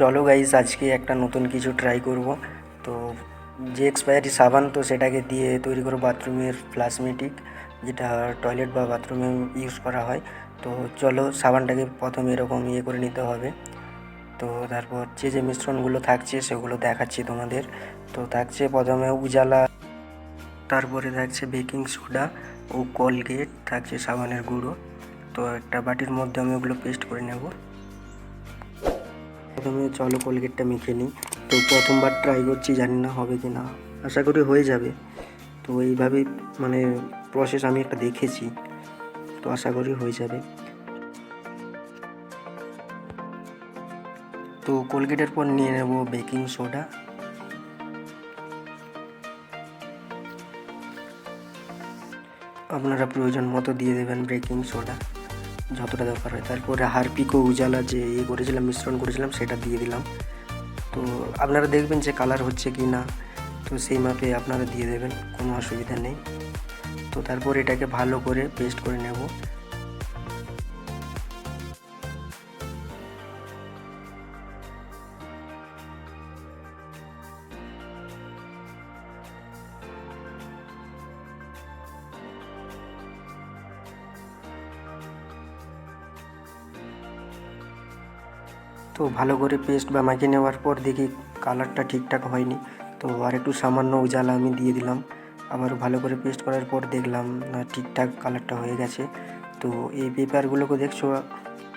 চলো গাইস আজকে একটা নতুন কিছু ট্রাই করব। তো যে এক্সপায়ারি সাবান তো সেটাকে দিয়ে তৈরি করো বাথরুমের প্লাসমেটিক যেটা টয়লেট বা বাথরুমে ইউজ করা হয়। তো চলো সাবানটাকে প্রথমে এরকম ইয়ে করে নিতে হবে। তো তারপর যে যে মিশ্রণগুলো থাকছে সেগুলো দেখাচ্ছি তোমাদের। তো থাকছে প্রথমে উজালা, তারপরে থাকছে বেকিং সোডা ও কোলগেট থাকছে সাবানের গুঁড়ো। তো একটা বাটির মধ্যে আমি ওগুলো পেস্ট করে নেব। প্রথমে চলো কোলগেটটা মেখে নিই। তো প্রথমবার ট্রাই করছি, জানি না হবে কি না আশা করি হয়ে যাবে। তো এইভাবে মানে প্রসেস আমি একটা দেখেছি। তো আশা করি হয়ে যাবে। তো কোলগেটের পর নিয়ে নেব বেকিং সোডা আপনারা প্রয়োজন মতো দিয়ে দেবেন বেকিং সোডা যতটা দরকার হয়। তারপরে হারপিক ও উজালা যে ইয়ে করেছিলাম, মিশ্রণ করেছিলাম, সেটা দিয়ে দিলাম। তো আপনারা দেখবেন যে কালার হচ্ছে কি না, তো সেই মাপে আপনারা দিয়ে দেবেন, কোনো অসুবিধা নেই। তো তারপর এটাকে ভালো করে পেস্ট করে নেব। তো ভালো করে পেস্ট বা মাখিয়ে নেওয়ার পর দেখি কালারটা ঠিকঠাক হয়নি। তো আর একটু সামান্য উজালা আমি দিয়ে দিলাম। আবার ভালো করে পেস্ট করার পর দেখলাম না ঠিকঠাক কালারটা হয়ে গেছে। তো এই পেপারগুলোকে দেখছ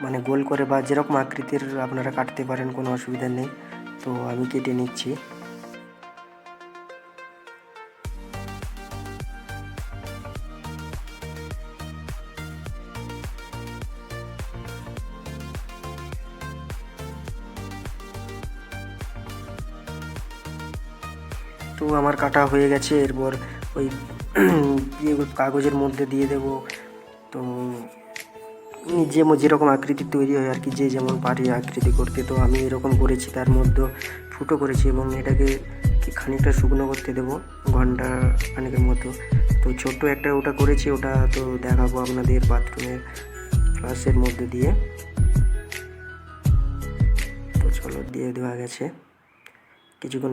মানে গোল করে বা যেরকম আকৃতির আপনারা কাটতে পারেন, কোনো অসুবিধা নেই। তো আমি কেটে নিচ্ছি। তো আমার কাটা হয়ে গেছে, এরপর ওই ইয়ে কাগজের মধ্যে দিয়ে দেব। তো যে যেরকম আকৃতি তৈরি হয় আর কি, যে যেমন পারে আকৃতি করতে, তো আমি এরকম করেছি, তার মধ্যে ফুটো করেছি এবং এটাকে খানিকটা শুকনো করতে দেবো, ঘণ্টা খানিকের মতো। তো ছোট্ট একটা ওটা করেছি, ওটা তো দেখাবো আপনাদের বাথরুমের ফ্লাশের মধ্যে দিয়ে। তো চলো, দিয়ে দেওয়া গেছে। কিছুক্ষণ